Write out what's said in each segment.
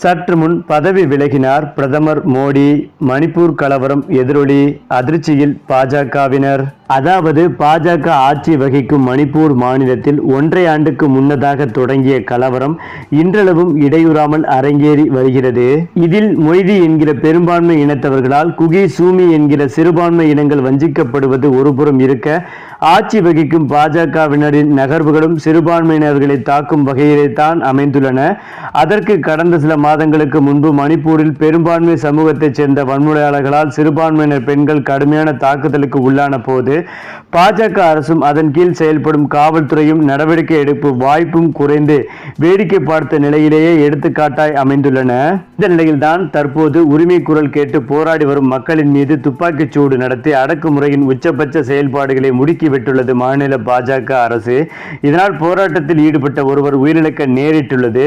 சற்று முன் பதவி விலகினார் பிரதமர் மோடி. மணிப்பூர் கலவரம் எதிரொலி. அதிர்ச்சியில் பாஜகவினர். அதாவது பாஜக ஆட்சி வகிக்கும் மணிப்பூர் மாநிலத்தில் ஒன்றை ஆண்டுக்கு முன்னதாக தொடங்கிய கலவரம் இன்றளவும் இடையூறாமல் அரங்கேறி வருகிறது. இதில் மொய்தி என்கிற பெரும்பான்மை இனத்தவர்களால் குகி சூமி என்கிற சிறுபான்மை இனங்கள் வஞ்சிக்கப்படுவது ஒருபுறம் இருக்க ஆட்சி வகிக்கும் பாஜகவினரின் நகர்வுகளும் சிறுபான்மையினர்களை தாக்கும் வகையிலே தான் அமைந்துள்ளன. அதற்கு கடந்த சில மாதங்களுக்கு முன்பு மணிப்பூரில் பெரும்பான்மை சமூகத்தைச் சேர்ந்த வன்முறையாளர்களால் சிறுபான்மையினர் பெண்கள் கடுமையான தாக்குதலுக்கு உள்ளான போது பாஜக அரசும் அதன் கீழ் செயல்படும் காவல்துறையும் நடவடிக்கை எடுப்பு வாய்ப்பும் குறைந்து வேடிக்கை பார்த்த நிலையிலேயே எடுத்துக்காட்டாய் அமைந்துள்ளன. இந்த நிலையில்தான் தற்போது உரிமை குரல் கேட்டு போராடி வரும் மக்களின் மீது துப்பாக்கிச் சூடு நடத்தி அடக்குமுறையின் உச்சபட்ச செயல்பாடுகளை முடுக்கிவிட்டுள்ளது மாநில பாஜக அரசு இதனால் போராட்டத்தில் ஈடுபட்ட ஒருவர் உயிரிழக்க நேரிட்டுள்ளது.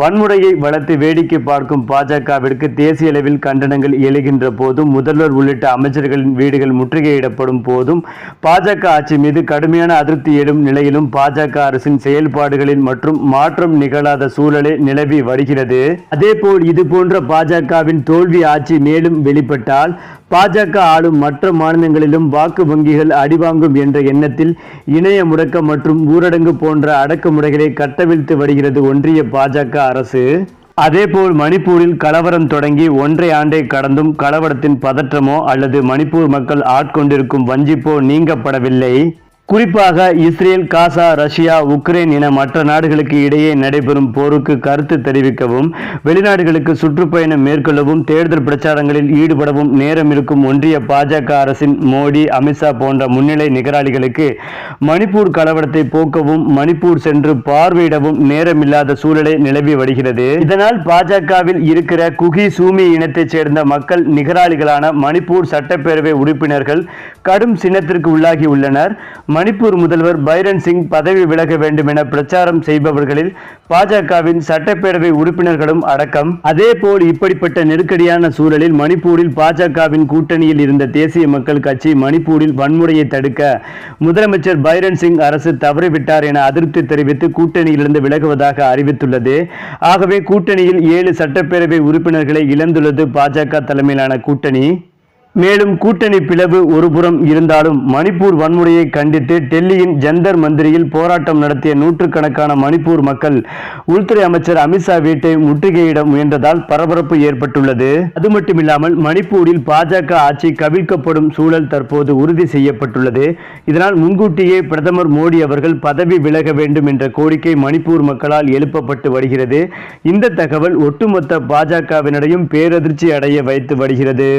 வன்முறையை வளர்த்து வேடிக்கை பார்க்கும் பாஜகவிற்கு தேசிய அளவில் கண்டனங்கள் எழுகின்ற போதும் முதல்வர் உள்ளிட்ட அமைச்சர்களின் வீடுகள் முற்றுகையிடப்படும் போதும் பாஜக ஆட்சி மீது கடுமையான அதிருப்தி எழும் நிலையிலும் பாஜக அரசின் செயல்பாடுகளில் மற்றும் மாற்றம் நிகழாத சூழலே நிலவி வருகிறது. அதேபோல் இதுபோன்ற பாஜகவின் தோல்வி ஆட்சி மேலும் வெளிப்பட்டால் பாஜக ஆளும் மற்ற மாநிலங்களிலும் வாக்கு வங்கிகள் அடிவாங்கும் என்ற எண்ணத்தில் இணைய முடக்கம் மற்றும் ஊரடங்கு போன்ற அடக்குமுறைகளை கட்டவிழ்த்து வருகிறது ஒன்றிய பாஜக அரசு. அதேபோல் மணிப்பூரில் கலவரம் தொடங்கி ஒன்றை ஆண்டை கடந்தும் கலவரத்தின் பதற்றமோ அல்லது மணிப்பூர் மக்கள் ஆட்கொண்டிருக்கும் வஞ்சிப்போ நீங்கப்படவில்லை. குறிப்பாக இஸ்ரேல் காசா ரஷ்யா உக்ரைன் என மற்ற நாடுகளுக்கு இடையே நடைபெறும் போருக்கு கருத்து தெரிவிக்கவும் வெளிநாடுகளுக்கு சுற்றுப்பயணம் மேற்கொள்ளவும் தேர்தல் பிரச்சாரங்களில் ஈடுபடவும் நேரம் இருக்கும் ஒன்றிய பாஜக அரசின் மோடி அமித்ஷா போன்ற முன்னிலை நிகராளிகளுக்கு மணிப்பூர் கலவரத்தை போக்கவும் மணிப்பூர் சென்று பார்வையிடவும் நேரமில்லாத சூழலை நிலவி வருகிறது. இதனால் பாஜகவில் இருக்கிற குகி சூமி இனத்தைச் சேர்ந்த மக்கள் நிகராளிகளான மணிப்பூர் சட்டப்பேரவை உறுப்பினர்கள் கடும் சின்னத்திற்கு உள்ளாகி உள்ளனர். மணிப்பூர் முதல்வர் பைரன் சிங் பதவி விலக வேண்டும் என பிரச்சாரம் செய்பவர்களில் பாஜகவின் சட்டப்பேரவை உறுப்பினர்களும் அடக்கம். அதேபோல் இப்படிப்பட்ட நெருக்கடியான சூழலில் மணிப்பூரில் பாஜகவின் கூட்டணியில் இருந்த தேசிய மக்கள் கட்சி மணிப்பூரில் வன்முறையை தடுக்க முதலமைச்சர் பைரன் சிங் அரசு தவறிவிட்டார் என அதிருப்தி தெரிவித்து கூட்டணியிலிருந்து விலகுவதாக அறிவித்துள்ளது. ஆகவே கூட்டணியில் ஏழு சட்டப்பேரவை உறுப்பினர்களை இழந்துள்ளது பாஜக தலைமையிலான கூட்டணி. மேலும் கூட்டணி பிளவு ஒருபுறம் இருந்தாலும் மணிப்பூர் வன்முறையை கண்டித்து டெல்லியின் ஜந்தர் மந்திரியில் போராட்டம் நடத்திய நூற்றுக்கணக்கான மணிப்பூர் மக்கள் உள்துறை அமைச்சர் அமித்ஷா வீட்டை முற்றுகையிட முயன்றதால் பரபரப்பு ஏற்பட்டுள்ளது. அது மட்டுமில்லாமல் மணிப்பூரில் பாஜக ஆட்சி கவிழ்க்கப்படும் சூழல் தற்போது உறுதி செய்யப்பட்டுள்ளது. இதனால் முன்கூட்டியே பிரதமர் மோடி அவர்கள் பதவி விலக வேண்டும் என்ற கோரிக்கை மணிப்பூர் மக்களால் எழுப்பப்பட்டு வருகிறது. இந்த தகவல் ஒட்டுமொத்த பாஜகவினரையும் பேரதிர்ச்சி அடைய வைத்து வருகிறது.